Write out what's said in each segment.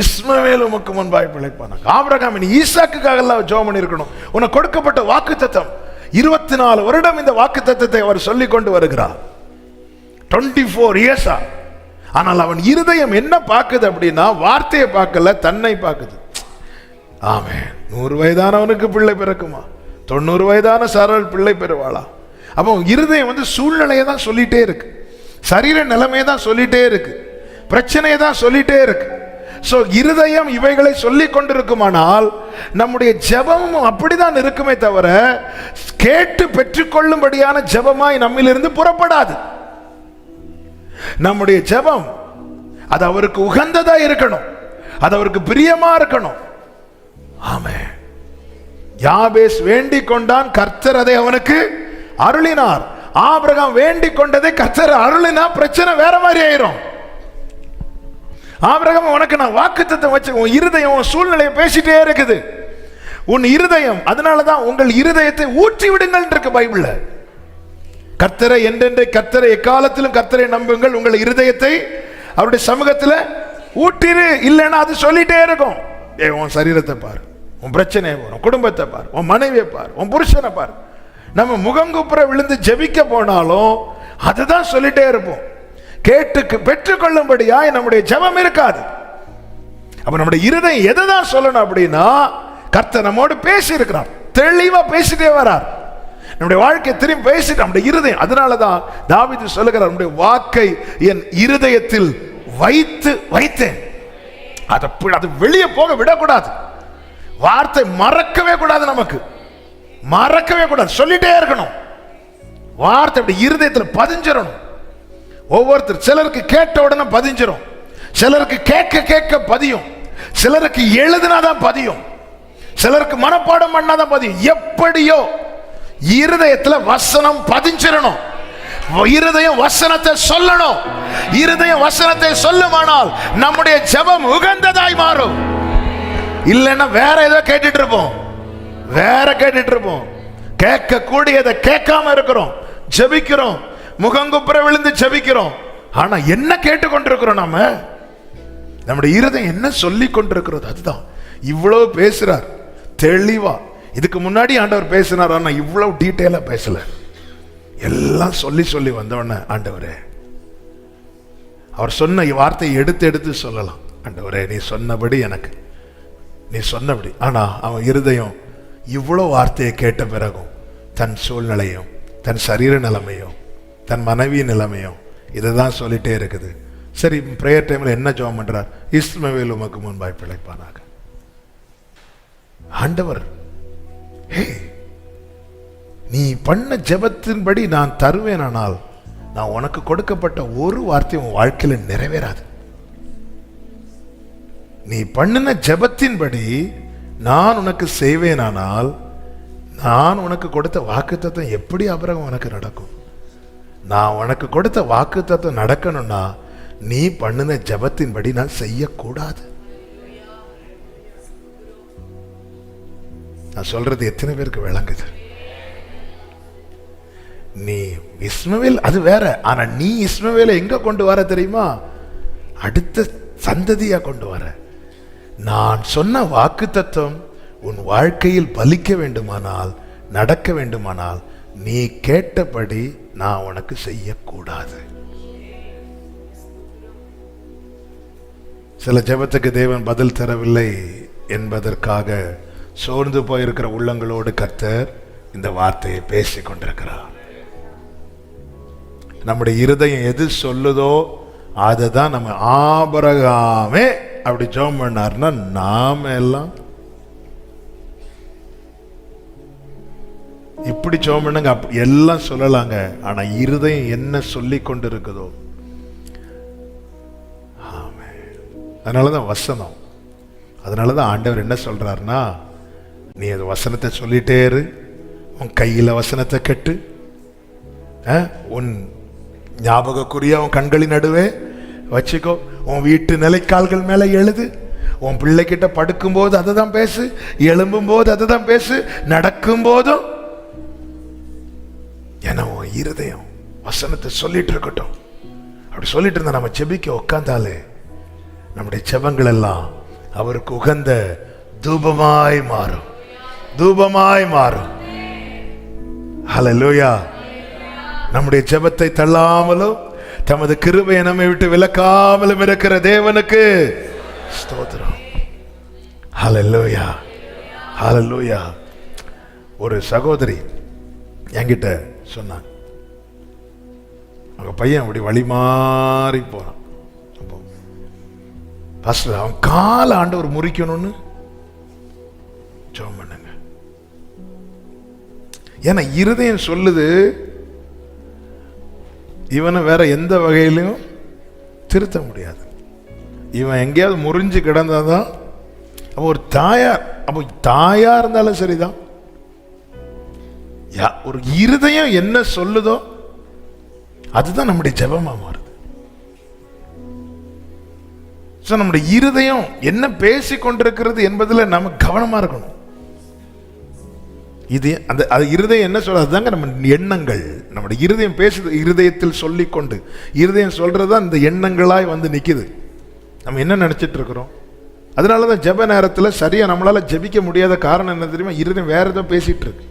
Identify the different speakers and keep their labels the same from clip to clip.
Speaker 1: இஸ்மவேல் உமக்கு முன்பாய் பிழைப்பானாங்க ஆபிரகாம் நீ ஈசாக்குக்காக எல்லாம் ஜோம் பண்ணியிருக்கணும். உனக்கு கொடுக்கப்பட்ட வாக்கு தத்தம் இருபத்தி நாலு வருடம் இந்த வாக்கு தத்தத்தை அவர் சொல்லி கொண்டு வருகிறார். டுவெண்ட்டி ஃபோர் இயர்ஸா ஆனால் அவன் இருதயம் என்ன பார்க்குது அப்படின்னா வார்த்தையை பார்க்கல தன்னை பார்க்குது. ஆமே நூறு வயதானவனுக்கு பிள்ளை பிறக்குமா? தொண்ணூறு வயதான சாரல் பிள்ளை பெறுவாளா? அப்போ இருதயம் வந்து சூழ்நிலையை தான் சொல்லிகிட்டே இருக்கு. சரீர நிலைமையை தான் சொல்லிகிட்டே இருக்கு. பிரச்சனையை தான் சொல்லிகிட்டே இருக்குது ஸோ இருதயம் இவைகளை சொல்லி கொண்டிருக்குமானால் நம்முடைய ஜெபமும் அப்படிதான் இருக்குமே தவிர கேட்டு பெற்றுக்கொள்ளும்படியான ஜெபமாய் நம்மிலிருந்து புறப்படாது. நம்முடைய ஜெபம் அது அவருக்கு உகந்ததா இருக்கணும். அது அவருக்கு பிரியமா இருக்கணும். ஆமே யாபேஸ் வேண்டிக் கொண்டான் கர்த்தர் அதை அவனுக்கு அருளினார். ஆபிரகாம் வேண்டிக் கொண்டதை கர்த்தர் அருளினா பிரச்சனை வேற மாதிரி ஆயிரும். ஆபிரகம் உனக்கு நான் வாக்குத்தத்தை வச்சு உன் இருதயம் உன் சூழ்நிலையை பேசிட்டே இருக்குது. உன் இருதயம் அதனால தான் உங்கள் இருதயத்தை ஊற்றி விடுங்கள் இருக்கு பைபிள்ல. கர்த்தரை என்றென்றை கர்த்தரை எக்காலத்திலும் கர்த்தரை நம்புங்கள். உங்கள் இருதயத்தை அவருடைய சமூகத்தில் ஊட்டிரு இல்லைன்னா அது சொல்லிட்டே இருக்கும். ஏ உன் சரீரத்தை பார் உன் பிரச்சனையை பார் உன் குடும்பத்தை பார் உன் மனைவியை பார் உன் புருஷனை பார். நம்ம முகங்குப்புற விழுந்து ஜெபிக்க போனாலும் அதுதான் சொல்லிட்டே இருப்போம். கேட்டுக்கு பெற்றுக்கொள்ளும்படியாய் நம்முடைய ஜபம் இருக்காது. அப்ப நம்முடைய இருதயம் எதை தான் சொல்லணும் அப்படின்னா கர்த்தர் நம்மோடு பேசி இருக்கிறார் தெளிவா பேசிட்டே வரார். நம்முடைய வாழ்க்கையை திரும்பி பேசிட்டு நம்முடைய இருதயம் அதனால தான் தாவிது சொல்லுகிறார் நம்முடைய வாக்கை என் இருதயத்தில் வைத்து வைத்தேன். அதை அது வெளியே போக விடக்கூடாது. வார்த்தை மறக்கவே கூடாது நமக்கு. மறக்கவே கூடாது. சொல்லிட்டே இருக்கணும். வார்த்தை அப்படி இருதயத்தில் பதிஞ்சிடணும் ஒவ்வொருத்தர் சிலருக்கு கேட்ட உடனே பதிஞ்சிரும். சிலருக்கு கேட்க கேட்க பதியும். சிலருக்கு எழுதினாதான் பதியும். சிலருக்கு மனப்பாடம் பண்ணாதான் பதியும். எப்படியோ இருதயத்துல வசனம் பதிஞ்சிடணும் இருதயம் வசனத்தை சொல்லணும். இருதயம் வசனத்தை சொல்லுமானால் நம்முடைய ஜெபம் உகந்ததாய் மாறும். இல்லைன்னா வேற ஏதோ கேட்டுட்டு இருப்போம். வேற கேட்டுட்டு இருப்போம். கேட்க கூடியதை கேட்காம இருக்கிறோம். ஜெபிக்கிறோம். முகங்குப்புற விழுந்து செபிக்கிறோம். ஆனா என்ன கேட்டுக்கொண்டிருக்கிறோம் நாம? நம்முடைய இருதயம் என்ன சொல்லி கொண்டிருக்கிறது அதுதான். இவ்வளவு பேசுறார். தெளிவா. இதுக்கு முன்னாடி ஆண்டவர் பேசினார் ஆனா இவ்வளவு டீட்டெயிலா பேசல. எல்லாம் சொல்லி சொல்லி வந்தவொடனே ஆண்டவரே. அவர் சொன்ன வார்த்தையை எடுத்து எடுத்து சொல்லலாம். ஆண்டவரே நீ சொன்னபடி எனக்கு. நீ சொன்னபடி. ஆனா அவன் இருதயம் இவ்வளோ வார்த்தையை கேட்ட பிறகும் தன் சூழ்நிலையும் தன் சரீர நிலைமையும் தன் மனைவி நிலைமையும் இதை தான் சொல்லிட்டே இருக்குது. சரி ப்ரேயர் டைம்ல என்ன ஜெபம் பண்ணுறார் இஸ்மவேல் உமக்கு முன்பாய் பிழைப்பானாக. ஆண்டவர் ஹே நீ பண்ண ஜபத்தின்படி நான் தருவேனானால் நான் உனக்கு கொடுக்கப்பட்ட ஒரு வார்த்தை உன் வாழ்க்கையில் நிறைவேறாது. நீ பண்ணின ஜெபத்தின்படி நான் உனக்கு செய்வேனானால் நான் உனக்கு கொடுத்த வாக்குத்தத்தம் எப்படி அபரகம் உனக்கு நடக்கும்? நான் உனக்கு கொடுத்த வாக்குத்தத்தம் நடக்கணும்னா நீ பண்ணின ஜெபத்தின்படி நான் செய்யக்கூடாது. நான் சொல்றது எத்தனை பேருக்கு விளங்குது? நீ இஸ்மவேல் அது வேற. ஆனா நீ இஸ்மவேலை எங்க கொண்டு வர தெரியுமா? அடுத்த சந்ததியா கொண்டு வர. நான் சொன்ன வாக்கு தத்துவம் உன் வாழ்க்கையில் பலிக்க வேண்டுமானால் நடக்க வேண்டுமானால் நீ கேட்டபடி நான் உனக்கு செய்யக்கூடாது. சில ஜெபத்துக்கு தேவன் பதில் தரவில்லை என்பதற்காக சோர்ந்து போயிருக்கிற உள்ளங்களோடு கர்த்தர் இந்த வார்த்தையை பேசிக் கொண்டிருக்கிறார். நம்முடைய இருதயம் எது சொல்லுதோ அதை தான் நம்ம ஆபரகாமே அப்படி ஜெபம் பண்ணார்னா நாம எல்லாம் இப்படி சோமனுங்க அப் எல்லாம் சொல்லலாங்க. ஆனால் இருதயம் என்ன சொல்லி கொண்டு இருக்குதோ அதனால தான் வசனம். அதனால தான் ஆண்டவர் என்ன சொல்கிறாருன்னா நீ அது வசனத்தை சொல்லிட்டே இரு. உன் கையில் வசனத்தை கட்டு. உன் ஞாபகக்குரிய உன் கண்களின் நடுவே வச்சுக்கோ. உன் வீட்டு நிலைக்கால்கள் மேலே எழுது. உன் பிள்ளைகிட்ட படுக்கும்போது அதை தான் பேசு. எழும்பும் போது அதை தான் பேசு. நடக்கும் போதும் ஏன்னா உன் இருதயம் வசனத்தை சொல்லிட்டு இருக்கட்டும் அப்படி சொல்லிட்டு இருந்தா நம்ம செபிக்க உட்காந்தாலே நம்முடைய செபங்கள் எல்லாம் அவருக்கு உகந்த தூபமாய் மாறும். தூபமாய் மாறும். ஹalleluya நம்முடைய ஜெபத்தை தள்ளாமலும் தமது கிருபையை நம்மை விட்டு விலக்காமலும் இருக்கிற தேவனுக்கு ஸ்தோத்திரம். ஹலலூயா ஹலலூயா ஒரு சகோதரி என்கிட்ட சொன்னாங்க. அவங்க பையன் அப்படி வழி மாறி போறான். அப்போ ஃபஸ்ட்டு அவன் கால ஆண்டவர் முறிக்கணும்னு ஜோம் பண்ணுங்க. ஏன்னா இருதயம் சொல்லுது இவனை வேற எந்த வகையிலையும் திருத்த முடியாது. இவன் எங்கேயாவது முறிஞ்சு கிடந்தாதான் அப்போ ஒரு தாயார். அப்போ தாயாக இருந்தாலும் சரிதான். ஒரு இருதயம் என்ன சொல்லுதோ அதுதான் நம்முடைய ஜபமாக மாறுது. ஸோ நம்முடைய இருதயம் என்ன பேசி கொண்டிருக்கிறது என்பதில் நம்ம கவனமாக இருக்கணும். இது அந்த அது இருதயம் என்ன சொல்கிறது அதுதாங்க நம்ம எண்ணங்கள். நம்முடைய இருதயம் பேசுது இருதயத்தில் சொல்லிக்கொண்டு. இருதயம் சொல்றது அந்த எண்ணங்களாய் வந்து நிற்கிது நம்ம என்ன நினச்சிட்டு இருக்கிறோம்? அதனால தான் ஜெப நேரத்தில் சரியாக நம்மளால் ஜெபிக்க முடியாத காரணம் என்ன தெரியுமா? இருதயம் வேறு எதுவும் பேசிகிட்டு இருக்கு.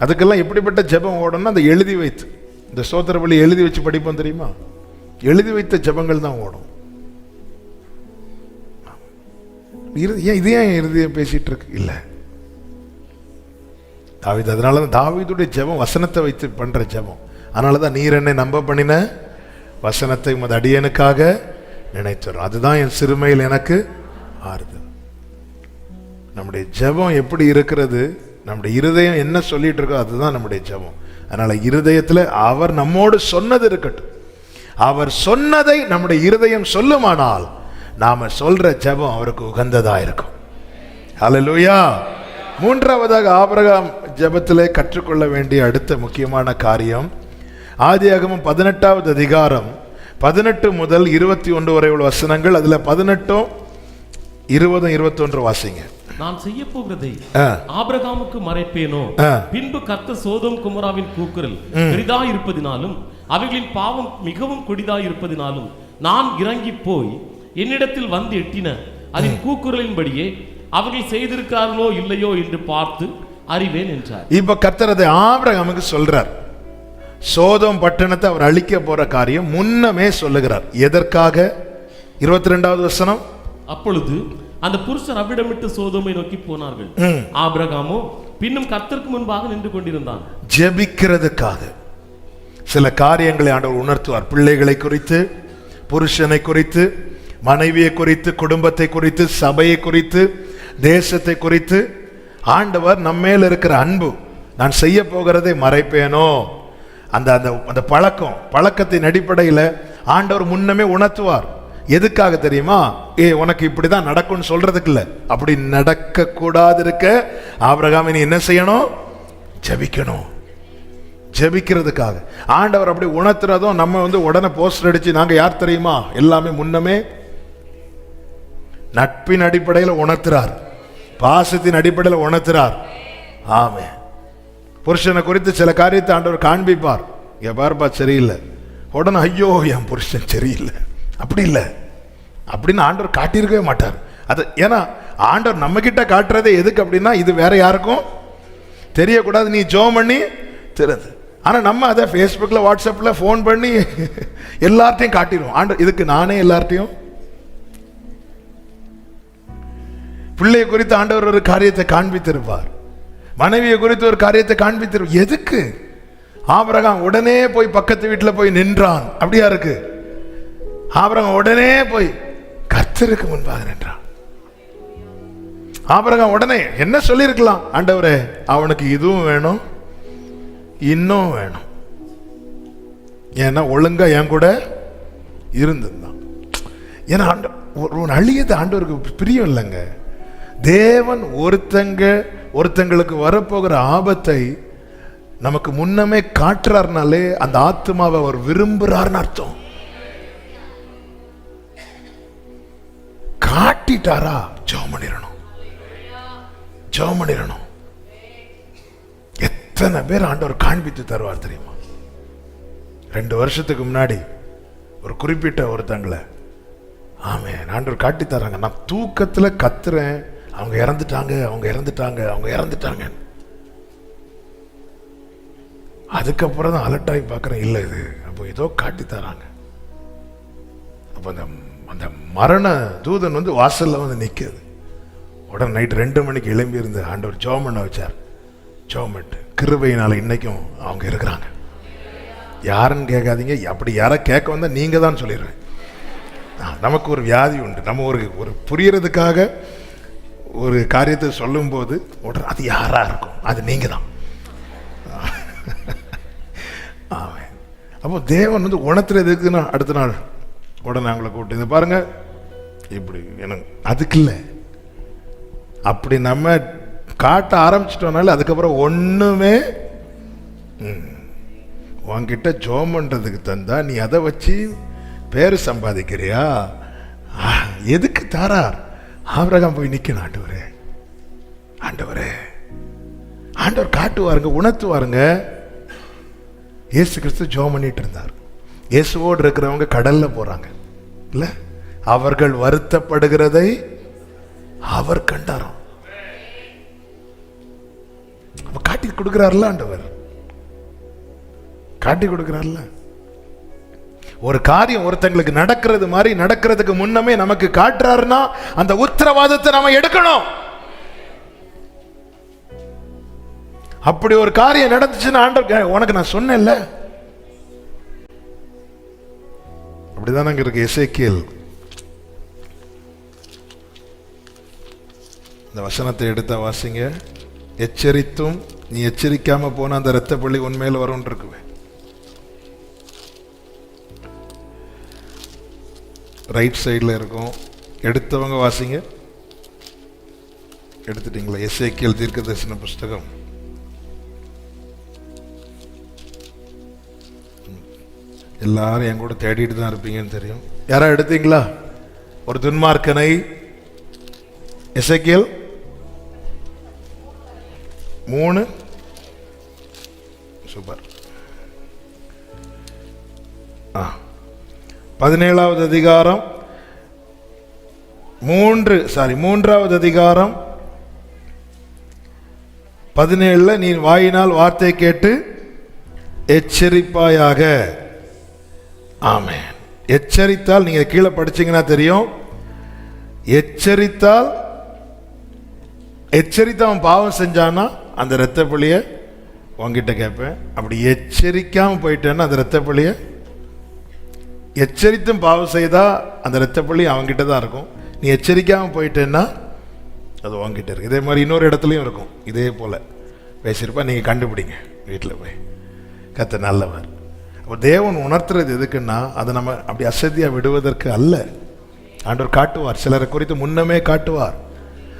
Speaker 1: அதுக்கெல்லாம் எப்படிப்பட்ட ஜெபம் ஓடணும்னா அந்த எழுதி வைத்து. இந்த சோத்திர பலி எழுதி வச்சு படிப்போம் தெரியுமா? எழுதி வைத்த ஜெபங்கள் தான் ஓடும். இரு- ஏன் இது ஏன் இருதயம் பேசிகிட்டு இருக்கு இல்லை. தாவிது அதனால தான் தாவிதுடைய ஜெபம் வசனத்தை வைத்து பண்ணுற ஜெபம். அதனால தான் நீர் என்னை நம்ப பண்ணின வசனத்தை உமது அடியனுக்காக நினைத்தரும் அதுதான் என் சிறுமையில் எனக்கு ஆறுதல். நம்முடைய ஜெபம் எப்படி இருக்கிறது? நம்முடைய இருதயம் என்ன சொல்லிட்டு இருக்கோ அதுதான் நம்முடைய ஜெபம். அதனால இருதயத்தில் அவர் நம்மோடு சொன்னது இருக்கட்டும். அவர் சொன்னதை நம்முடைய இருதயம் சொல்லுமானால் நாம சொல்ற ஜெபம் அவருக்கு உகந்ததா இருக்கும். ஹalleluya மூன்றாவதாக ஆபரகாம் ஜெபத்திலே கற்றுக்கொள்ள வேண்டிய அடுத்த முக்கியமான காரியம் ஆதியாகமும் பதினெட்டாவது அதிகாரம் பதினெட்டு முதல் இருபத்தி ஒன்று வரை உள்ள வசனங்கள் அதில் பதினெட்டும் இருபதும் இருபத்தொன்று வாசிங்க.
Speaker 2: நான் செய்ய போகிறதை. ஆபிரகாமுக்கு மறைப்பேனோ. பின்பு கர்த்த சோதோம் குமராவின் கூக்குரல் பெரிதா இருப்பதினாலும் அவைகளின் பாவம் மிகவும் கொடிதா இருப்பதினாலும் நான் இறங்கி போய் என்னிடத்தில் வந்து எட்டின அதன் கூக்குரலின்படியே அவர்கள் செய்திருக்கிறார்களோ இல்லையோ என்று பார்த்து அறிவேன் என்றார்.
Speaker 1: இப்ப கர்த்தர் அதை ஆபிரகாமுக்கு சொல்றார். சோதம் பட்டணத்தை அவர் அழிக்க போற காரியம் முன்னமே சொல்லுகிறார். எதற்காக? இருபத்தி ரெண்டாவது வசனம்.
Speaker 2: அப்பொழுது அந்த புருஷன் அவ்விடமிட்டு சோதோமை நோக்கி போனார்கள். ஆபிரகாமோ பின்னும் கர்த்தருக்கு முன்பாக நின்று கொண்டிருந்தான்.
Speaker 1: ஜெபிக்கிறதுக்காக சில காரியங்களை ஆண்டவர் உணர்த்துவார். பிள்ளைகளை குறித்து புருஷனை குறித்து மனைவியை குறித்து குடும்பத்தை குறித்து சபையை குறித்து தேசத்தை குறித்து. ஆண்டவர் நம்மேல் இருக்கிற அன்பு நான் செய்ய போகிறதை மறைப்பேனோ? அந்த அந்த அந்த பழக்கம் பழக்கத்தின் அடிப்படையில் ஆண்டவர் முன்னமே உணர்த்துவார். எதுக்காக தெரியுமா? ஏ உனக்கு இப்படி தான் நடக்கும்னு சொல்கிறதுக்கு இல்லை. அப்படி நடக்கக்கூடாது இருக்க ஆபிரகாமி நீ என்ன செய்யணும்? ஜெபிக்கணும். ஜெபிக்கிறதுக்காக. ஆண்டவர் அப்படி உணர்த்துறதும் நம்ம வந்து உடனே போஸ்டர் அடித்து நாங்கள் யார் தெரியுமா? எல்லாமே முன்னமே. நட்பின் அடிப்படையில் உணர்த்துறார். பாசத்தின் அடிப்படையில் உணர்த்துறார். ஆமே புருஷனை குறித்து சில காரியத்தை ஆண்டவர் காண்பிப்பார். என் பார்ப்பா சரியில்லை. உடனே ஐயோ என் புருஷன் சரியில்லை. அப்படி இல்லை. அப்படின்னு ஆண்டவர் காட்டியிருக்கவே மாட்டார். அது ஏன்னா ஆண்டவர் நம்மக்கிட்ட காட்டுறதே எதுக்கு அப்படின்னா இது வேற யாருக்கும் தெரியக்கூடாது. நீ ஜோம் பண்ணி தெரியுது ஆனால் நம்ம அதை ஃபேஸ்புக்கில் வாட்ஸ்அப்பில் ஃபோன் பண்ணி எல்லார்ட்டையும் காட்டிடுவோம். ஆண்டவர் இதுக்கு நானே எல்லார்ட்டையும். பிள்ளையை குறித்து ஆண்டவர் ஒரு காரியத்தை காண்பித்திருப்பார். மனைவியை குறித்து ஒரு காரியத்தை காண்பித்திரு எதுக்கு? ஆபரகம் உடனே போய் பக்கத்து வீட்டில் போய் நின்றான். அப்படியா இருக்கு? ஆபரகம் உடனே போய் கர்த்தருக்கு முன்பாக நின்றான். ஆபரகம் உடனே என்ன சொல்லியிருக்கலாம் ஆண்டவரே? அவனுக்கு இதுவும் வேணும் இன்னும் வேணும். ஏன்னா ஒழுங்கா என் கூட இருந்திருந்தான். ஏன்னா ஆண்ட ஒரு அழியது ஆண்டவருக்கு பிரியம் இல்லைங்க. தேவன் ஒருத்தங்க ஒருத்தங்களுக்கு வரப்போகிற ஆபத்தை நமக்கு முன்னமே காட்டுறாருனாலே அந்த ஆத்மாவை அவர் விரும்புகிறார்னு அர்த்தம். காட்டிட்டாரா? ஜெபம் பண்ணிடணும் ஜெபம் பண்ணிடணும் எத்தனை பேர் ஆண்டவர் காண்பித்து தருவார் தெரியுமா? ரெண்டு வருஷத்துக்கு முன்னாடி ஒரு குறிப்பிட்ட ஒருத்தங்களை ஆமே ஆண்டவர் காட்டி தராங்க. நான் தூக்கத்தில் கத்துறேன். அவங்க இறந்துட்டாங்க அவங்க இறந்துட்டாங்க அவங்க இறந்துட்டாங்க. அதுக்கப்புறம் தான் அலர்ட் ஆகி பார்க்குறேன். இல்லை இது அப்போ ஏதோ காட்டி தராங்க. அப்போ அந்த அந்த மரண தூதன் வந்து வாசலில் வந்து நிற்குது உடனே நைட் ரெண்டு மணிக்கு எழும்பி இருந்து ஆண்டவர் ஜோம் பண்ண வச்சார். ஜோமெண்ட் கிருபையினால் இன்றைக்கும் அவங்க இருக்கிறாங்க. யாருன்னு கேட்காதீங்க. அப்படி யாரை கேட்க வந்தால் நீங்கள் தான் சொல்லிடுவேன் நமக்கு ஒரு வியாதி உண்டு. நம்ம ஒரு ஒரு புரியறதுக்காக ஒரு காரியத்தை சொல்லும்போது உடனே அது யாராக இருக்கும்? அது நீங்கள் தான் ஆமாம் அப்போ தேவன் வந்து உணர்த்துறது எதுக்குன்னா அடுத்த நாள் உடனே அவங்கள கூப்பிட்டு இதை பாருங்க. இப்படி எனக்கு அதுக்கு இல்லை அப்படி நம்ம காட்ட ஆரம்பிச்சிட்டோம்னால அதுக்கப்புறம் ஒன்றுமே உன்கிட்ட ஜோம் பண்ணுறதுக்கு தந்தா நீ அதை வச்சு பேர் சம்பாதிக்கிறியா? எதுக்கு தாரார்? ஆபிரகாம் போய் நிற்கணும் ஆண்டவரே. ஆண்டவரே. ஆண்டவர் காட்டுவாருங்க உணர்த்துவாருங்க. இயேசு கிறிஸ்து ஜோம் பண்ணிட்டு இருந்தார். இயேசுவோடு இருக்கிறவங்க கடலில் போகிறாங்க இல்லை? அவர்கள் வருத்தப்படுகிறதை அவர் கண்டாராம். அவர் காட்டி கொடுக்கிறார்ல ஆண்டவர். காட்டி கொடுக்கிறார்ல. ஒரு காரியம் ஒருத்தங்களுக்கு நடக்கிறது மாதிரி நடக்கிறதுக்கு முன்னமே நமக்கு காட்டுறாருன்னா அந்த உத்தரவாதத்தை நம்ம எடுக்கணும். அப்படி ஒரு காரியம் நடந்துச்சுன்னு ஆண்டவர் உனக்கு நான் சொன்னேன்ல. அப்படிதானங்க இருக்கு எசேக்கியேல். இந்த வசனத்தை எடுத்தா வாசிங்க. எச்சரித்தும் நீ எச்சரிக்காம போன அந்த இரத்த பள்ளி உண்மையில் வரும்னு இருக்குவே ரைட் சைடில் இருக்கும். எடுத்தவங்க வாசிங்க. எடுத்துட்டீங்களா? எஸ்ஏக்கியல் தீர்க்க தரிசன புஸ்தகம். எல்லாரும் என் கூட தேடிட்டு தான் இருப்பீங்கன்னு தெரியும். யாரா எடுத்தீங்களா? ஒரு துன்மார்க்கனை எசேக்கியல் மூணு. சூப்பர். ஆ. பதினேழாவது அதிகாரம். மூன்று சாரி மூன்றாவது அதிகாரம். பதினேழுல நீ வாயினால் வார்த்தை கேட்டு எச்சரிப்பாயாக. ஆமே எச்சரித்தால் நீங்கள் கீழே படிச்சீங்கன்னா தெரியும். எச்சரித்தால் எச்சரித்து அவன் பாவம் செஞ்சான்னா அந்த இரத்த பழிய உங்ககிட்ட கேட்பேன். அப்படி எச்சரிக்காமல் போயிட்டேன்னா அந்த இரத்த பழிய எச்சரித்தும் பாவம் செய்தா அந்த இரத்தப்பள்ளி அவங்ககிட்ட தான் இருக்கும். நீ எச்சரிக்காமல் போயிட்டேன்னா அது உங்ககிட்ட இருக்கு. இதே மாதிரி இன்னொரு இடத்துலையும் இருக்கும். இதே போல். பேசியிருப்பா நீங்கள் கண்டுபிடிங்க. வீட்டில் போய். கத்த நல்லவர். தேவன் உணர்த்துறது எதுக்குன்னா அதை நம்ம அப்படி அசதியாக விடுவதற்கு அல்ல. ஆண்டவர் காட்டுவார். சிலரை குறித்து முன்னமே காட்டுவார்.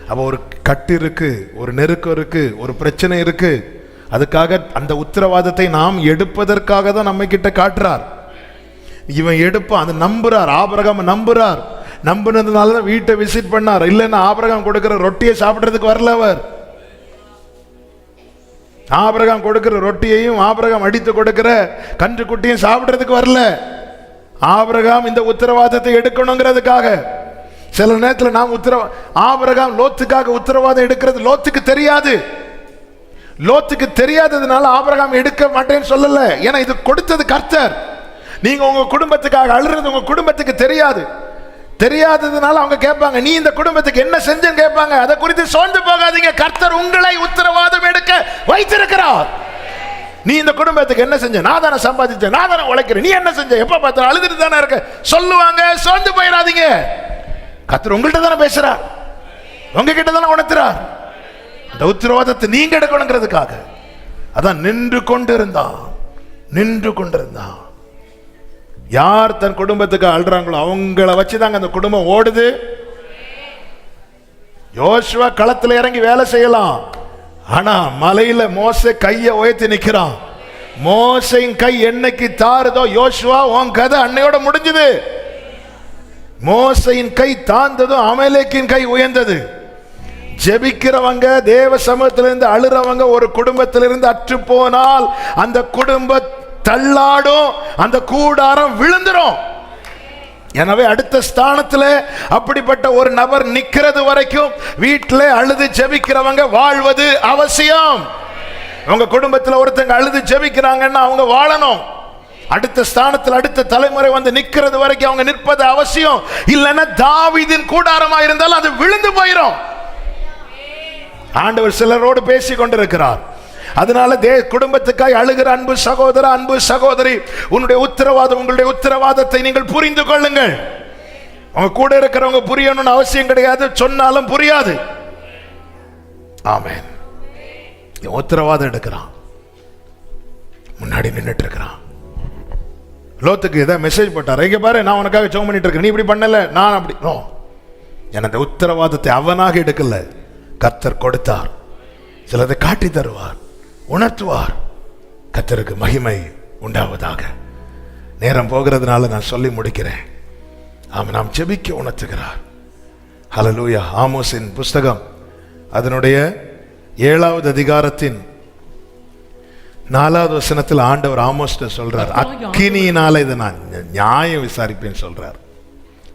Speaker 1: அப்போ ஒரு கட்டு இருக்கு ஒரு நெருக்கம் இருக்குது ஒரு பிரச்சனை இருக்குது அதுக்காக அந்த உத்தரவாதத்தை நாம் எடுப்பதற்காக தான் நம்ம கிட்ட காட்டுறார். இவன் எடுப்பான் அது நம்புறார். ஆபரகம் நம்புறார். நம்புனதுனால தான் வீட்டை விசிட் பண்ணார். இல்லைன்னா ஆபரகம் கொடுக்குற ரொட்டியை சாப்பிட்றதுக்கு வரல அவர். ஆபரகம் கொடுக்கிற ரொட்டியையும் ஆபரகம் அடித்து கொடுக்கிற கன்றுக்குட்டியும் சாப்பிட்றதுக்கு வரல. ஆபரகாம் இந்த உத்தரவாதத்தை எடுக்கணுங்கிறதுக்காக சில நேரத்தில் நாம் உத்தரவா ஆபரகாம் லோத்துக்காக உத்தரவாதம் எடுக்கிறது லோத்துக்கு தெரியாது. லோத்துக்கு தெரியாததுனால ஆபரகாம் எடுக்க மாட்டேன்னு சொல்லலை. ஏன்னா இது கொடுத்தது கர்த்தர். நீங்கள் உங்கள் குடும்பத்துக்காக அழுறது உங்கள் குடும்பத்துக்கு தெரியாது. தெரியாததுனால அவங்க கேட்பாங்க நீ இந்த குடும்பத்துக்கு என்ன செஞ்சேன்னு கேட்பாங்க. அதை குறித்து சோர்ந்து போகாதீங்க. கர்த்தர் உங்களை உத்தரவாதம் எடுக்க வைத்திருக்கிறார். நீ இந்த குடும்பத்துக்கு என்ன செஞ்ச? நான் தானே சம்பாதிச்சேன். நான் தானே உழைக்கிறேன். நீ என்ன செஞ்ச? எப்ப பார்த்தாலும் அழுதுட்டு தானே இருக்க? சொல்லுவாங்க. சோர்ந்து போயிடாதீங்க. கர்த்தர் உங்கள்கிட்ட தானே பேசுறார். உங்ககிட்ட தானே உணர்த்துறார். அந்த உத்தரவாதத்தை நீங்க எடுக்கணுங்கிறதுக்காக. அதான் நின்று கொண்டிருந்தான். நின்று கொண்டிருந்தான். யார் தன் குடும்பத்துக்கு அழுறாங்களோ அவங்கள வச்சுதாங்க அந்த குடும்பம் ஓடுது. யோசுவா களத்துல இறங்கி வேலை செய்யலாம். ஆனா மலையில மோச கைய உயர்த்தி நிக்கிறான். மோசையின் கை என்னைக்கு தாருதோ யோசுவா உன் கதை அன்னையோட முடிஞ்சது. மோசையின் கை தாழ்ந்ததும் அமலேக்கின் கை உயர்ந்தது. ஜெபிக்கிறவங்க தேவ சமூகத்திலிருந்து அழுறவங்க ஒரு குடும்பத்திலிருந்து அற்று போனால் அந்த குடும்ப தள்ளாடும் அந்த கூடாரம் விழுந்துடும் எனவே அடுத்த ஸ்தானத்தில் அப்படிப்பட்ட ஒரு நபர் நிற்கிறது வரைக்கும் வீட்டில் அழுது ஜெபிக்கிறவங்க வாழ்வது அவசியம். உங்க குடும்பத்தில் ஒருத்தங்க அழுது ஜெபிக்கிறாங்கன்னா அவங்க வாழணும். அடுத்த ஸ்தானத்தில் அடுத்த தலைமுறை வந்து நிற்கிறது வரைக்கும் அவங்க நிற்பது அவசியம். இல்லைன்னா தாவிதின் கூடாரமாக இருந்தாலும் அது விழுந்து போயிடும் ஆண்டவர் சிலரோடு பேசி கொண்டிருக்கிறார் அதனால தே குடும்பத்துக்காய் அழுகிற அன்பு சகோதர அன்பு சகோதரி உன்னுடைய உத்தரவாதம் உங்களுடைய உத்தரவாதத்தை நீங்கள் புரிந்து கொள்ளுங்கள். அவங்க கூட இருக்கிறவங்க புரியணும்னு அவசியம் கிடையாது சொன்னாலும் புரியாது. ஆமேன். உத்தரவாதம் எடுக்கிறான். முன்னாடி நின்றுட்டு இருக்கிறான் லோத்துக்கு ஏதாவது மெசேஜ் போட்டார். இங்கே பாரு நான் உனக்காக சோம் பண்ணிட்டு இருக்கேன் நீ இப்படி பண்ணல நான் அப்படி நோ எனது உத்தரவாதத்தை அவனாக எடுக்கல. கர்த்தர் கொடுத்தார். சிலதை காட்டி தருவார். உணர்த்துவார். கர்த்தருக்கு மகிமை உண்டாவதாக. நேரம் போகிறதுனால நான் சொல்லி முடிக்கிறேன். ஆமாம் நாம் ஜெபிக்க உணர்த்துகிறார். ஹalleluya ஆமோஸின் புஸ்தகம் அதனுடைய ஏழாவது அதிகாரத்தின் நாலாவது வசனத்தில் ஆண்டவர் ஆமோஸ்ட சொல்றார். அக்கினியினால இதை நான் நியாயம் விசாரிப்பேன் சொல்றார்.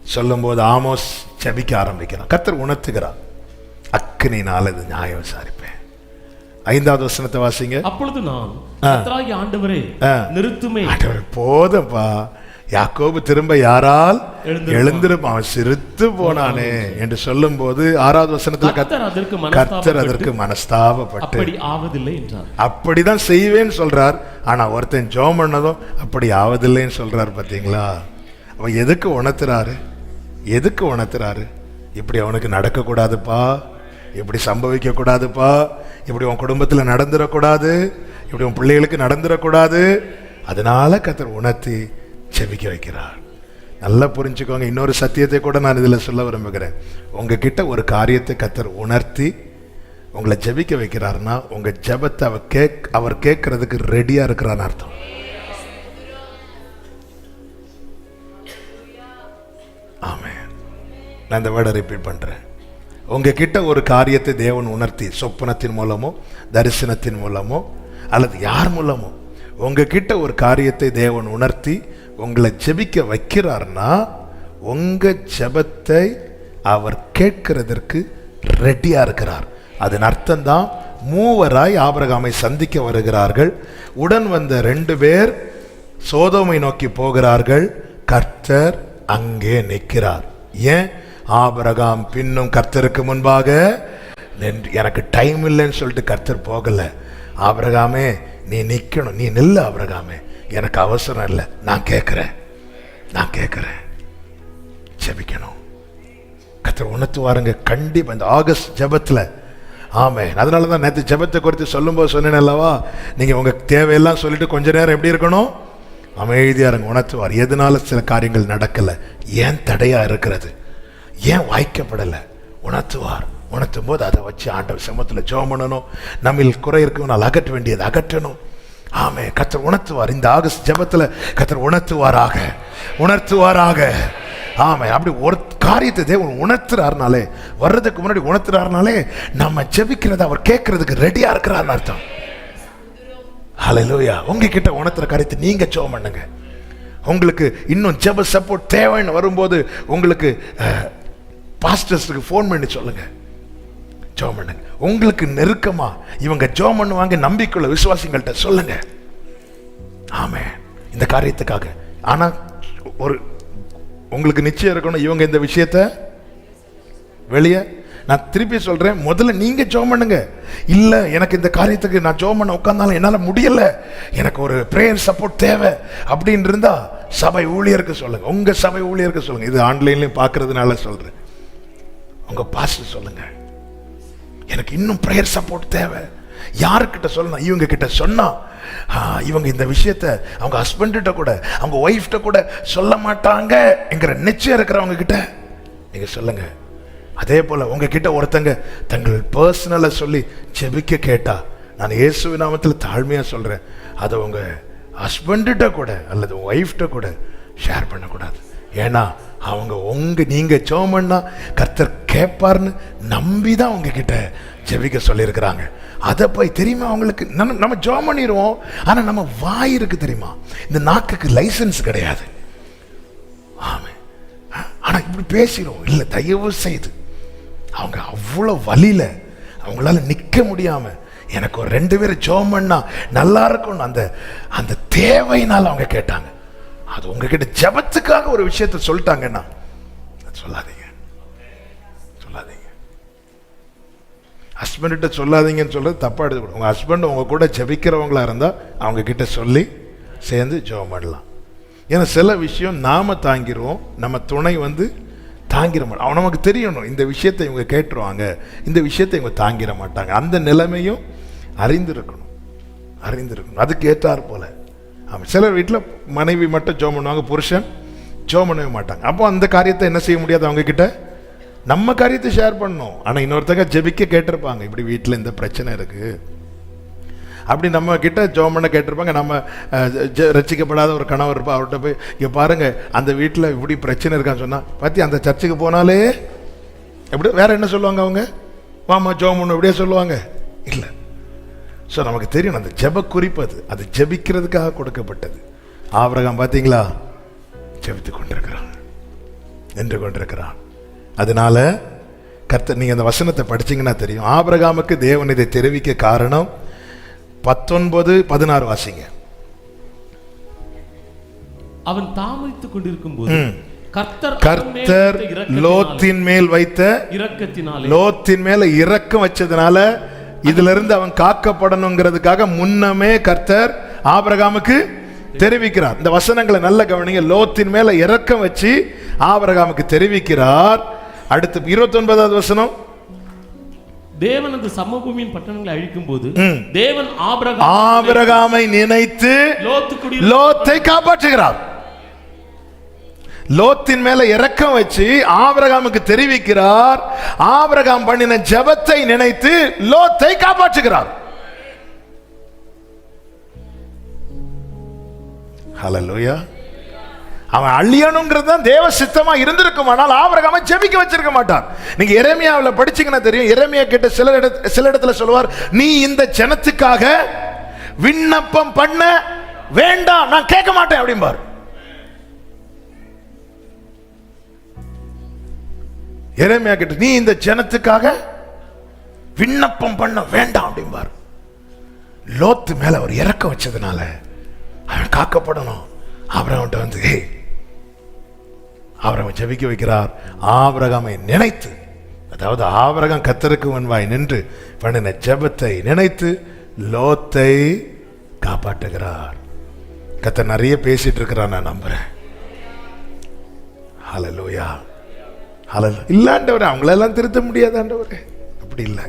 Speaker 1: சொல்லும்போது ஆமோஸ் ஜெபிக்க ஆரம்பிக்கிறான். கர்த்தர் உணர்த்துகிறார். அக்கினியினால இது நியாயம் விசாரிப்பேன். ஐந்தாவது வசனத்தை வாசிங்க.
Speaker 2: அப்பொழுது நான் ஆண்டவரே. நிறுத்துமே.
Speaker 1: ஆண்டவர் போதப்பா. யாக்கோபு திரும்ப யாரால்
Speaker 2: எழுந்திருப்பான்.
Speaker 1: சிரித்து போனானே என்று சொல்லும்போது ஆறாவது வசனத்துல கத்-
Speaker 2: கர்த்தர் அதற்கு மனஸ்தாபப்பட்டு
Speaker 1: அப்படிதான் செய்வேன்னு சொல்றார். ஆனா ஒருத்தன் ஜோம் பண்ணதும் அப்படி ஆவதில்லைன்னு சொல்றார் பாத்தீங்களா? அவன் எதுக்கு உணர்த்துறாரு? எதுக்கு உணர்த்துறாரு? இப்படி அவனுக்கு நடக்கக்கூடாதுப்பா. இப்படி சம்பவிக்கக்கூடாதுப்பா? இப்படி உன் குடும்பத்தில் நடந்துடக்கூடாது இப்படி உன் பிள்ளைகளுக்கு நடந்துடக்கூடாது அதனால கத்தர் உணர்த்தி செவிக்க வைக்கிறார். நல்லா புரிஞ்சுக்கோங்க. இன்னொரு சத்தியத்தை கூட நான் இதில் சொல்ல விரும்புகிறேன். உங்ககிட்ட ஒரு காரியத்தை கத்தர் உணர்த்தி உங்களை ஜெபிக்க வைக்கிறாருன்னா உங்கள் ஜெபத்தை அவர் கேக் அவர் கேட்கறதுக்கு ரெடியாக இருக்கிறான்னு அர்த்தம். ஆமே நான் இந்த வேர்டை ரிப்பீட் பண்ணுறேன் உங்ககிட்ட ஒரு காரியத்தை தேவன் உணர்த்தி சொப்பனத்தின் மூலமோ தரிசனத்தின் மூலமோ அல்லது யார் மூலமோ உங்ககிட்ட ஒரு காரியத்தை தேவன் உணர்த்தி உங்களை ஜெபிக்க வைக்கிறார்னா உங்கள் ஜெபத்தை அவர் கேட்கிறதற்கு ரெடியாக இருக்கிறார். அதன் அர்த்தம்தான் மூவராய் ஆபரகாமை சந்திக்க வருகிறார்கள். உடன் வந்த ரெண்டு பேர் சோதோமை நோக்கி போகிறார்கள். கர்த்தர் அங்கே நிற்கிறார். ஏன்? ஆபரகாம் பின்னும் கர்த்தருக்கு முன்பாக நின்று எனக்கு டைம் இல்லைன்னு சொல்லிட்டு கர்த்தர் போகலை. ஆபரகாமே நீ நிற்கணும் நீ நில்லு ஆபிரகாமே. எனக்கு அவசரம் இல்லை. நான் கேட்குறேன் நான் கேட்குறேன் ஜெபிக்கணும். கர்த்தர் உணர்த்துவாருங்க கண்டிப்பாக இந்த ஆகஸ்ட் ஜபத்தில். ஆமே அதனால தான் நேற்று ஜெபத்தை குறித்து சொல்லும்போது சொன்னேன் அல்லவா? நீங்கள் உங்கள் தேவையெல்லாம் சொல்லிட்டு கொஞ்ச நேரம் எப்படி இருக்கணும்? அமைதியாருங்க உணர்த்துவார் எதனால சில காரியங்கள் நடக்கலை? ஏன் தடையாக இருக்கிறது? ஏன் வாய்க்கப்படலை உணர்த்துவார். உணர்த்தும் போது அதை வச்சு ஆண்டவர் சமத்தில் ஜோம் பண்ணணும். நம்மில் குறை இருக்கணும் அகற்ற வேண்டியது அகற்றணும். ஆமே கத்தர் உணர்த்துவார். இந்த ஆகஸ்ட் ஜபத்தில் கத்தர் உணர்த்துவாராக. உணர்த்துவாராக. ஆமை அப்படி ஒரு காரியத்தை தேவன் உணர்த்துறாருனாலே வர்றதுக்கு முன்னாடி உணர்த்துறாருனாலே நம்ம ஜெபிக்கிறத அவர் கேட்கறதுக்கு ரெடியாக இருக்கிறாருன்னு அர்த்தம். ஹalleluya உங்ககிட்ட உணர்த்துற காரியத்தை நீங்கள் ஜோம் பண்ணுங்க. உங்களுக்கு இன்னும் ஜெப சப்போர்ட் தேவைன்னு வரும்போது உங்களுக்கு பாஸ்டர்ஸுக்கு ஃபோன் பண்ணி சொல்லுங்கள் ஜோம் பண்ணுங்க உங்களுக்கு நெருக்கமாக இவங்க ஜோம் பண்ணுவாங்க நம்பிக்கையுள்ள விசுவாசிங்கள்கிட்ட சொல்லுங்க. ஆமே இந்த காரியத்துக்காக. ஆனால் ஒரு உங்களுக்கு நிச்சயம் இருக்கணும் இவங்க இந்த விஷயத்த வெளியே. நான் திருப்பி சொல்கிறேன் முதல்ல நீங்கள் ஜோம் பண்ணுங்க இல்லை எனக்கு இந்த காரியத்துக்கு நான் ஜோம் பண்ண உட்காந்தாலும் என்னால் முடியல. எனக்கு ஒரு ப்ரேயர் சப்போர்ட் தேவை அப்படின்னு இருந்தால் சபை ஊழியருக்கு சொல்லுங்கள் உங்கள் சபை ஊழியருக்கு சொல்லுங்கள் இது ஆன்லைன்லேயும் பார்க்கறதுனால சொல்கிறேன் உங்கள் பாஸ்டர் சொல்லுங்கள் எனக்கு இன்னும் ப்ரேயர் சப்போர்ட் தேவை. யாருக்கிட்ட சொல்லணும்? இவங்க கிட்ட சொன்னா இவங்க இந்த விஷயத்த அவங்க ஹஸ்பண்ட்ட கூட அவங்க ஒய்ஃப்ட்ட கூட சொல்ல மாட்டாங்க. என்கிற நிச்சயம் இருக்கிறவங்க கிட்ட நீங்கள் சொல்லுங்க. அதே போல் உங்ககிட்ட ஒருத்தங்க தங்கள் பர்சனலை சொல்லி செபிக்க கேட்டா நான் இயேசு நாமத்தில் தாழ்மையாக சொல்கிறேன் அதை உங்கள் ஹஸ்பண்ட்ட கூட அல்லது ஒய்ஃப்ட்ட கூட ஷேர் பண்ணக்கூடாது. ஏன்னா அவங்க உங்க நீங்க ஜோமன்னா கர்த்தர் கேட்பார்னு நம்பி தான் உங்ககிட்ட ஜெபிக்க சொல்லியிருக்கிறாங்க. அதை போய் தெரியுமா அவங்களுக்கு? நம்ம நம்ம ஜெபம் பண்ணிடுவோம் ஆனால் நம்ம வாய் இருக்கு தெரியுமா? இந்த நாக்குக்கு லைசன்ஸ் கிடையாது. ஆமாம் ஆனால் இப்படி பேசிடுவோம் இல்லை தயவு செய்து. அவங்க அவ்வளோ வலியில அவங்களால நிற்க முடியாமல் எனக்கு ஒரு ரெண்டு பேரும் ஜோம் பண்ணா நல்லா இருக்கும்னு அந்த அந்த தேவையினால் அவங்க கேட்டாங்க. அது உங்ககிட்ட ஜபத்துக்காக ஒரு விஷயத்த சொல்லிட்டாங்கன்னா சொல்லாதீங்க. ஹஸ்பண்ட்ட சொல்லாதீங்கன்னு சொல்கிறது தப்பாக எடுத்துக்கணும். உங்கள் ஹஸ்பண்ட் உங்கள் கூட ஜெபிக்கிறவங்களா இருந்தால் அவங்கக்கிட்ட சொல்லி சேர்ந்து ஜெபம் பண்ணலாம். ஏன்னா சில விஷயம் நாம் தாங்கிடுவோம் நம்ம துணை வந்து தாங்கிட மாட்டோம். அவன் நமக்கு தெரியணும் இந்த விஷயத்தை இவங்க கேட்டுருவாங்க. இந்த விஷயத்தை இவங்க தாங்கிட மாட்டாங்க. அந்த நிலைமையும் அறிந்திருக்கணும். அறிந்திருக்கணும். அதுக்கு ஏற்றார் போல். ஆமாம் சிலர் வீட்டில் மனைவி மட்டும் ஜோம் பண்ணுவாங்க புருஷன் ஜோம் பண்ணவே மாட்டாங்க. அப்போ அந்த காரியத்தை என்ன செய்ய முடியாது அவங்கக்கிட்ட நம்ம காரியத்தை ஷேர் பண்ணணும். ஆனால் இன்னொருத்தங்க ஜெபிக்க கேட்டிருப்பாங்க. இப்படி வீட்டில் இந்த பிரச்சனை இருக்குது அப்படி நம்ம கிட்ட ஜோம் பண்ண கேட்டிருப்பாங்க. நம்ம ரசிக்கப்படாத ஒரு கணவர் இருப்பா அவர்கிட்ட போய் இங்கே பாருங்கள் அந்த வீட்டில் இப்படி பிரச்சனை இருக்கான்னு சொன்னால் பற்றி அந்த சர்ச்சுக்கு போனாலே எப்படி வேற என்ன சொல்லுவாங்க அவங்க? வாமா ஜோம் பண்ணு இப்படியே சொல்லுவாங்க. இல்லை. ஸோ நமக்கு தெரியும் அந்த ஜெப குறிப்பு அது. அது ஜெபிக்கிறதுக்காக கொடுக்கப்பட்டது. ஆவரகம் பார்த்தீங்களா ஜெபித்து கொண்டிருக்கிறான். நின்று கொண்டிருக்கிறான். அதனால கர்த்தர் நீங்க அந்த வசனத்தை படிச்சீங்கன்னா தெரியும். ஆபிரகாமுக்கு தேவன் இதை தெரிவிக்க காரணம் பத்தொன்பது பதினாறு வாசிங்க.
Speaker 2: அவன் தாமதித்துக் கொண்டிருக்கும் போது கர்த்தர்
Speaker 1: லோத்தின் மேல் வைத்த
Speaker 2: இரக்கத்தினாலே
Speaker 1: லோத்தின் மேல இரக்கம் வச்சதுனால இதுல இருந்து அவன் காக்கப்படணுங்கிறதுக்காக முன்னமே கர்த்தர் ஆபிரகாமுக்கு தெரிவிக்கிறார். இந்த வசனங்களை நல்ல கவனிங்க. லோத்தின் மேல இரக்கம் வச்சு ஆபிரகாமுக்கு தெரிவிக்கிறார். அடுத்து இருபத்தி ஒன்பதாவது வசனம்.
Speaker 2: தேவன் அந்த சமபூமியின் பட்டணங்களை அழிக்கும் போது. தேவன் ஆபிரகாம்
Speaker 1: ஆபிரகாமை நினைத்து
Speaker 2: லோத்து
Speaker 1: காப்பாற்றுகிறார். லோத்தின் மேல இரக்கம் வச்சு ஆபிரகாமுக்கு தெரிவிக்கிறார். ஆபிரகாம் பண்ணின ஜெபத்தை நினைத்து லோத்தை காப்பாற்றுகிறார். ஹalleluya. அவன் அழியணுங்கிறது தான் தேவ சித்தமாக இருந்திருக்கும். ஆனால் ஆபரகாம ஜெபிக்க வச்சிருக்க மாட்டான். நீங்க இறைமையாவில் படிச்சீங்கன்னா தெரியும். இறைமையா கிட்ட சில இடத்துல சில இடத்துல சொல்லுவார் நீ இந்த ஜனத்துக்காக விண்ணப்பம் பண்ண வேண்டாம். நான் கேட்க மாட்டேன். அப்படிம்பார். இறைமையா கிட்ட நீ இந்த ஜனத்துக்காக விண்ணப்பம் பண்ண வேண்டாம். அப்படிம்பார். லோத்து மேல அவர் இறக்க வச்சதுனால அவன் காக்கப்படணும். ஆபிரகாம்கிட்ட வந்து "ஏய், அவரை ஜெபிக்க வைக்கிறார். ஆபிரகாமை நினைத்து அதாவது ஆபரகம் கத்தருக்கு முன்பாய் நின்று பண்ணின ஜெபத்தை நினைத்து லோத்தை காப்பாற்றுகிறார். கத்த நிறைய பேசிட்டு இருக்கிறான் நான் நம்புறேன். ஹalleluya. ஹalleluya. இல்லாண்டவரே அவங்களெல்லாம் திருத்த முடியாதாண்டவரே அப்படி இல்லை.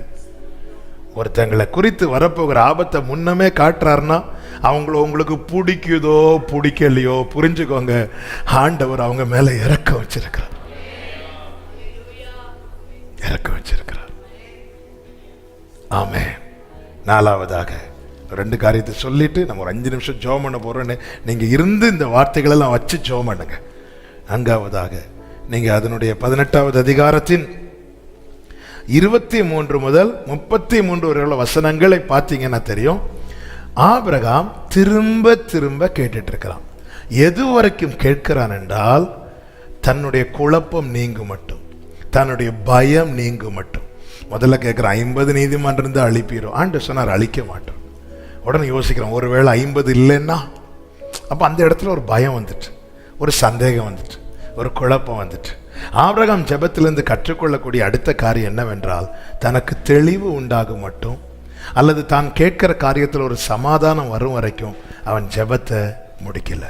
Speaker 1: ஒருத்தங்களை குறித்து வரப்போகிற ஆபத்தை முன்னமே காட்டுறாருன்னா அவங்கள உங்களுக்கு பிடிக்குதோ பிடிக்கலையோ புரிஞ்சுக்கோங்க. ஆண்டவர் அவங்க மேல இறக்க வச்சிருக்கிறார். இறக்க வச்சிருக்கிறார். ஆமே நாலாவதாக ரெண்டு காரியத்தை சொல்லிட்டு நம்ம ஒரு அஞ்சு நிமிஷம் ஜோம் பண்ண போறோன்னு நீங்க இருந்து இந்த வார்த்தைகளெல்லாம் வச்சு ஜோம் பண்ணுங்க. நான்காவதாக நீங்க அதனுடைய பதினெட்டாவது அதிகாரத்தின் இருபத்தி மூன்று முதல் முப்பத்தி மூன்று வரை உள்ள வசனங்களை பார்த்தீங்கன்னா தெரியும். ஆபிரகாம் திரும்ப திரும்ப கேட்டுட்டு இருக்கிறான் எது வரைக்கும் கேட்கிறான் என்றால் தன்னுடைய குழப்பம் நீங்கும் மட்டும் தன்னுடைய பயம் நீங்கும் மட்டும். முதல்ல கேட்குறான் ஐம்பது நீதிமன்றம் இருந்து அழிப்பிடும் ஆண்டு சொன்னார் அழிக்க மாட்டோம். உடனே யோசிக்கிறோம் ஒருவேளை ஐம்பது இல்லைன்னா? அப்போ அந்த இடத்துல ஒரு பயம் வந்துட்டு ஒரு சந்தேகம் வந்துட்டு ஒரு குழப்பம் வந்துட்டு ஆபிரகாம் ஜபத்திலிருந்து கற்றுக்கொள்ளக்கூடிய அடுத்த காரியம் என்னவென்றால் தனக்கு தெளிவு உண்டாகும் மட்டும் அல்லது தான் கேட்கிற காரியத்தில் ஒரு சமாதானம் வரும் வரைக்கும் அவன் ஜெபத்தை முடிக்கல.